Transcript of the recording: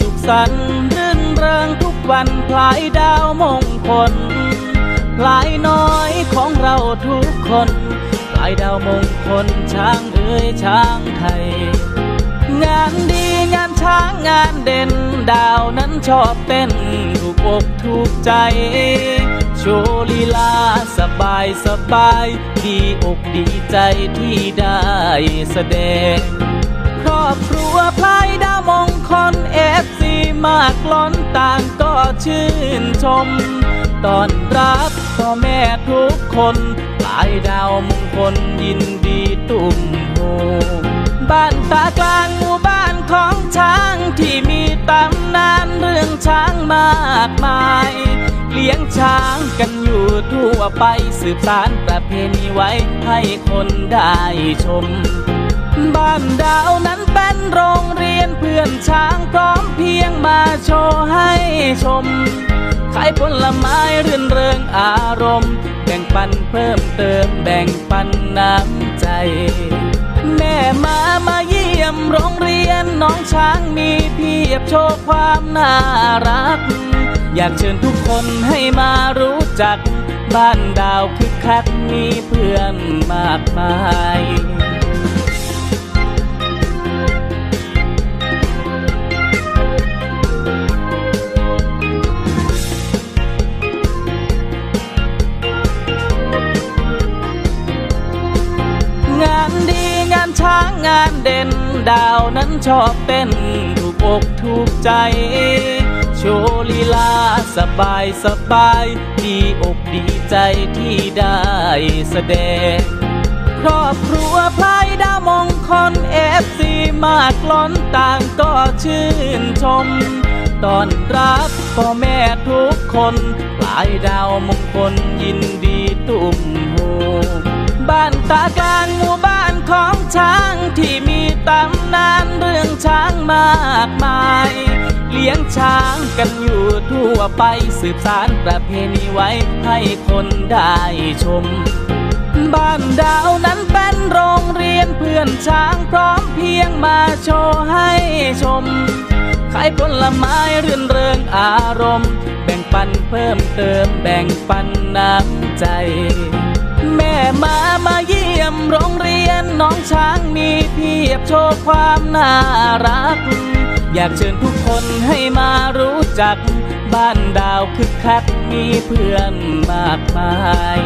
สุขสันต์รื่นเริงทุกวันพลายดาวมงคลพลายน้อยของเราทุกคนพลายดาวมงคลช้างเอ้ยช้างไทย งานดีงานช้างงานเด่นดาวนั้นชอบเต้นถูกอกถูกใจ โชว์ลีลาสบายสบาย ดีอกดีใจที่ได้แสดง มากล้นต่างก็ชื่นชมตอนรับพ่อแม่ทุกคนพลายดาวมงคลยินดีตุ่มโฮบ้านตากลางหมู่บ้านของช้างที่มีตำนานเรื่องช้างมากมาย เลี้ยงช้างกันอยู่ทั่วไปสืบสานประเพณีไว้ให้คนได้ชม บ้านดาวนั้นเป็นโรงเรียนเพื่อนช้างพร้อมเพ ชม ขายผลไม้รื่นเริงอารมณ์ แบ่งปันเพิ่มเติมแบ่งปันน้ำใจ แม่มามาเยี่ยมโรงเรียนน้องช้างมีเพียบโชว์ความน่ารัก อยากเชิญทุกคนให้มารู้จัก บ้านดาวคึกคักมีเพื่อนมากมาย ช้างงานเด่น ดาวนั้นชอบเต้น ถูกอกถูกใจ โชว์ลีลาสบายสบายดีอกดีใจที่ได้แสดง ครอบครัวพลายดาวมงคลเอฟซีมากล้นต่างก็ชื่นชมตอนรับพ่อแม่ทุกคนพลายดาวมงคลยินดีตุ่มโฮบ้านตาก ช้างมากมาย เลี้ยงช้างกันอยู่ทั่วไปสืบสานประเพณีไว้ให้คนได้ชม บ้านดาวนั้นเป็นโรงเรียนเพื่อนช้างพร้อมเพรียงมาโชว์ให้ชม ขายผลไม้เรื่นเริงอารมณ์ แบ่งปันเพิ่มเติมแบ่งปันน้ำใจ แม่มามาเยี่ยมโรงเรียนน้องช้างมี เพียบโชว์ความน่ารัก อยากเชิญทุกคนให้มารู้จัก บ้านดาวคึกคักมีเพื่อนมากมาย